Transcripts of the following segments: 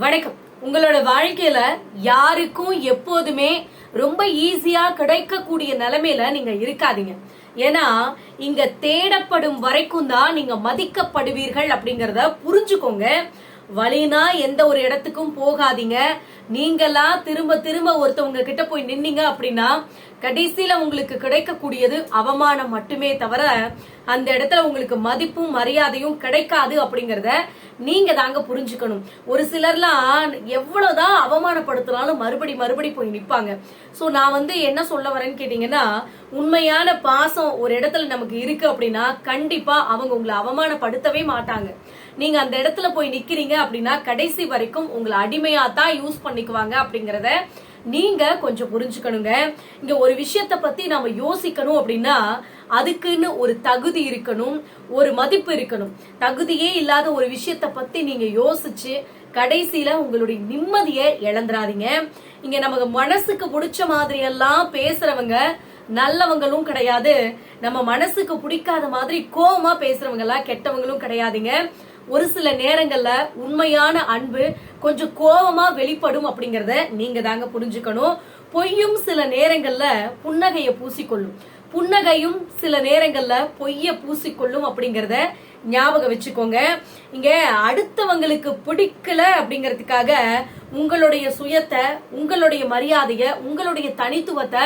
வணக்கம். உங்களோட வாழ்க்கையில யாருக்கும் எப்போதுமே ரொம்ப ஈஸியா கிடைக்கக்கூடிய நிலைமையில நீங்க இருக்காதீங்க. ஏன்னா இங்க தேடப்படும் வரைக்கும் தான் நீங்க மதிக்கப்படுவீர்கள் அப்படிங்கறத புரிஞ்சுக்கோங்க. வழினா எந்த ஒரு இடத்துக்கும் போகாதீங்க. நீங்களா திரும்ப திரும்ப ஒருத்தவங்க கிட்ட போய் நின்னீங்க அப்படின்னா கடைசியில உங்களுக்கு கிடைக்கக்கூடியது அவமானம் மட்டுமே தவிர அந்த இடத்துல உங்களுக்கு மதிப்பும் மரியாதையும் கிடைக்காது அப்படிங்கறத நீங்க தாங்க புரிஞ்சுக்கணும். ஒரு சிலர்லாம் எவ்வளவுதான் அவமானப்படுத்தினாலும் மறுபடி மறுபடி போய் நிப்பாங்க. சோ நான் வந்து என்ன சொல்ல வரேன்னு கேட்டீங்கன்னா உண்மையான பாசம் ஒரு இடத்துல நமக்கு இருக்கு அப்படின்னா கண்டிப்பா அவங்க உங்களை அவமானப்படுத்தவே மாட்டாங்க. நீங்க அந்த இடத்துல போய் நிக்கிறீங்க அப்படின்னா கடைசி வரைக்கும் உங்களை அடிமையா தான் யூஸ் பண்ணிக்குவாங்க அப்படிங்கறத நீங்க கொஞ்சம் புரிஞ்சுக்கணுங்க. இங்க ஒரு விஷயத்த பத்தி நாம யோசிக்கணும் அப்படின்னா அதுக்குன்னு ஒரு தகுதி இருக்கணும் ஒரு மதிப்பு இருக்கணும். தகுதியே இல்லாத ஒரு விஷயத்த பத்தி நீங்க யோசிச்சு கடைசியில உங்களுடைய நிம்மதியை இழந்துராதீங்க இங்க நமக்கு மனசுக்கு பிடிச்ச மாதிரி எல்லாம் பேசுறவங்க நல்லவங்களும் கிடையாது. நம்ம மனசுக்கு பிடிக்காத மாதிரி கோவமா பேசுறவங்க எல்லாம் கெட்டவங்களும் கிடையாதுங்க. ஒரு சில நேரங்கள்ல உண்மையான அன்பு கொஞ்சம் கோபமா வெளிப்படும் அப்படிங்கறத நீங்க தாங்க புரிஞ்சுக்கணும். பொய்யும் சில நேரங்கள்ல புன்னகைய பூசிக்கொள்ளும். புன்னகையும் சில நேரங்கள்ல பொய்ய பூசிக்கொள்ளும் அப்படிங்கறத ஞாபகம் வச்சுக்கோங்க. இங்க அடுத்தவங்களுக்கு பிடிக்கல அப்படிங்கறதுக்காக உங்களுடைய சுயத்தை உங்களுடைய மரியாதைய உங்களுடைய தனித்துவத்தை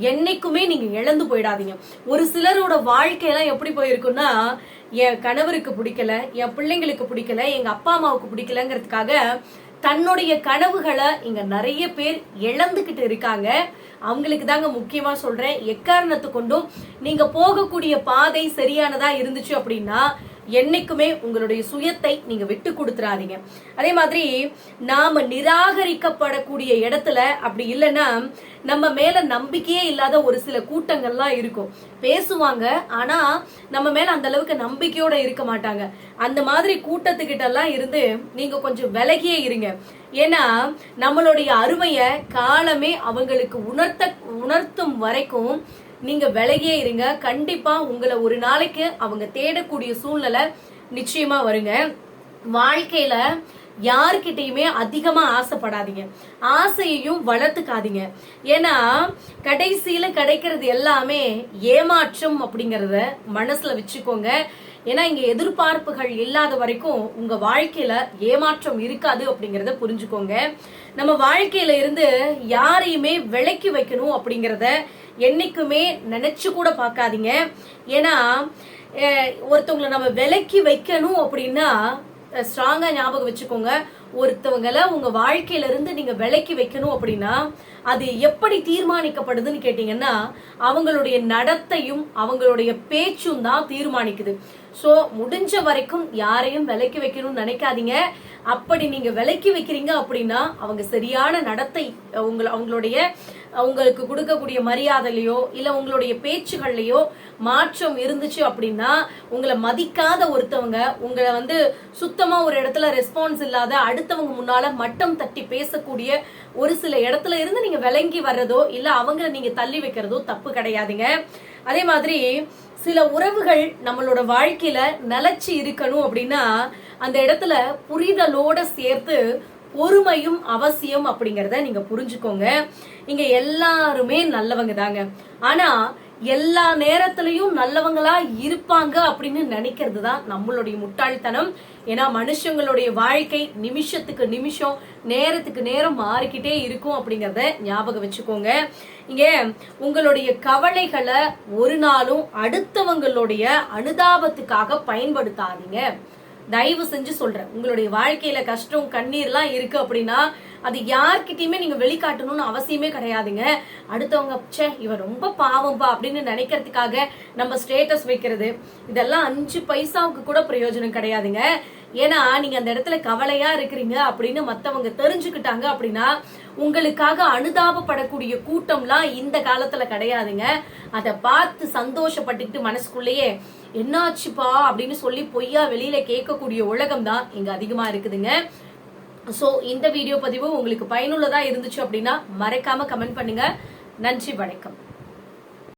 என்னைக்குமே நீங்க இழந்து போயிடாதீங்க. ஒரு சிலரோட வாழ்க்கையெல்லாம் எப்படி போயிருக்குன்னா என் கணவருக்கு பிடிக்கல என் பிள்ளைங்களுக்கு பிடிக்கல எங்க அப்பா அம்மாவுக்கு பிடிக்கலங்கிறதுக்காக தன்னுடைய கனவுகளை இங்க நிறைய பேர் இழந்துகிட்டு இருக்காங்க. அவங்களுக்கு தாங்க முக்கியமா சொல்றேன். எக்காரணத்து கொண்டும் நீங்க போகக்கூடிய பாதை சரியானதா இருந்துச்சு அப்படின்னா என்னைக்குமே உங்களுடைய சுயத்தை நீங்க விட்டு கொடுத்துறாதீங்க. அதே மாதிரி நாம நிராகரிக்கப்படக்கூடிய இடத்துல அப்படி இல்லைன்னா நம்ம மேல நம்பிக்கையே இல்லாத ஒரு சில கூட்டங்கள்லாம் இருக்கும். பேசுவாங்க ஆனா நம்ம மேல அந்த அளவுக்கு நம்பிக்கையோட இருக்க மாட்டாங்க. அந்த மாதிரி கூட்டத்துக்கிட்ட எல்லாம் இருந்து நீங்க கொஞ்சம் விலகியே இருங்க. ஏன்னா நம்மளுடைய அருமைய காலமே அவங்களுக்கு உணர்த்த உணர்த்தும் வரைக்கும் நீங்க விலகியே இருங்க. கண்டிப்பா உங்களை ஒரு நாளைக்கு அவங்க தேடக்கூடிய சூழ்நிலை நிச்சயமா வருங்க. வாழ்க்கையில யாருக்கிட்டையுமே அதிகமா ஆசைப்படாதீங்க. ஆசையையும் வளர்த்துக்காதீங்க. ஏன்னா கடைசியில கிடைக்கிறது எல்லாமே ஏமாற்றம் அப்படிங்கறத மனசுல வச்சுக்கோங்க. ஏன்னா இங்க எதிர்பார்ப்புகள் இல்லாத வரைக்கும் உங்க வாழ்க்கையில ஏமாற்றம் இருக்காது அப்படிங்கறத புரிஞ்சுக்கோங்க. நம்ம வாழ்க்கையில இருந்து யாரையுமே விலக்கி வைக்கணும் அப்படிங்கறத என்னைக்குமே நினைச்சு கூட பார்க்காதீங்க. ஏன்னா ஒருத்தவங்களை நம்ம விலக்கி வைக்கணும் அப்படின்னா ஸ்ட்ராங்கா ஞாபகம் வச்சுக்கோங்க. ஒருத்தவங்கள உங்க வாழ்க்கையில இருந்து நீங்க விலக்கி வைக்கணும் அப்படின்னா அது எப்படி தீர்மானிக்கப்படுதுன்னு கேட்டீங்கன்னா அவங்களுடைய நடத்தையும் அவங்களுடைய பேச்சும் தான் தீர்மானிக்குது. சோ முடிஞ்ச வரைக்கும் யாரையும் விலக்கி வைக்கணும்னு நினைக்காதீங்க. அப்படி நீங்க விலக்கி வைக்கிறீங்க அப்படின்னா அவங்க சரியான நடத்தை உங்களை அவங்களுடைய உங்களுக்கு கொடுக்கக்கூடிய மரியாதையிலையோ இல்ல உங்களுடைய பேச்சுகள்லையோ மாற்றம் இருந்துச்சு அப்படின்னா உங்களை மதிக்காத ஒருத்தவங்க உங்களை வந்து சுத்தமா ஒரு இடத்துல ரெஸ்பான்ஸ் இல்லாத அடுத்தவங்க முன்னால மட்டம் தட்டி பேசக்கூடிய ஒரு சில இடத்துல இருந்து நீங்க விளங்கி வர்றதோ இல்ல அவங்கள நீங்க தள்ளி வைக்கிறதோ தப்பு கிடையாதுங்க. அதே மாதிரி சில உறவுகள் நம்மளோட வாழ்க்கையில நிலைச்சு இருக்கணும் அப்படின்னா அந்த இடத்துல புரிதலோட சேர்த்து பொறுமையும் அவசியம் அப்படிங்கறத நீங்க புரிஞ்சுக்கோங்க. இங்க எல்லாருமே நல்லவங்க தாங்க. ஆனா எல்லா நேரத்திலையும் நல்லவங்களா இருப்பாங்க அப்படின்னு நினைக்கிறது தான் நம்மளுடைய முட்டாள்தனம். ஏன்னா மனுஷங்களுடைய வாழ்க்கை நிமிஷத்துக்கு நிமிஷம் நேரத்துக்கு நேரம் மாறிக்கிட்டே இருக்கும் அப்படிங்கறத ஞாபகம் வச்சுக்கோங்க. இங்க உங்களுடைய கவலைகளை ஒரு நாளும் அடுத்தவங்களுடைய அனுதாபத்துக்காக பயன்படுத்தாதீங்க. தயவு செஞ்சு சொல்றேன். உங்களுடைய வாழ்க்கையில கஷ்டம் கண்ணீர்லாம் இருக்கு அப்படின்னா அது யார்கிட்டயுமே நீங்க வெளிக்காட்டணும்னு அவசியமே கிடையாதுங்க. அடுத்தவங்க ச்சே இவன் ரொம்ப பாவம்பா அப்படின்னு நினைக்கிறதுக்காக நம்ம ஸ்டேட்டஸ் வைக்கிறது. இதெல்லாம் அஞ்சு பைசாவுக்கு கூட பிரயோஜனம் கிடையாதுங்க. ஏன்னா நீங்க அந்த இடத்துல கவலையா இருக்கிறீங்க அப்படின்னு மத்தவங்க தெரிஞ்சுக்கிட்டாங்க அப்படின்னா உங்களுக்காக அனுதாபப்படக்கூடிய கூட்டம்லாம் இந்த காலத்துல கிடையாதுங்க. அதை பார்த்து சந்தோஷப்பட்டுக்கிட்டு மனசுக்குள்ளேயே என்னாச்சுப்பா அப்படின்னு சொல்லி பொய்யா வெளியில கேட்கக்கூடிய உலகம் தான் இங்க அதிகமா இருக்குதுங்க. சோ இந்த வீடியோ பதிவு உங்களுக்கு பயனுள்ளதா இருந்துச்சு அப்படின்னா மறக்காம கமெண்ட் பண்ணுங்க. நன்றி வணக்கம்.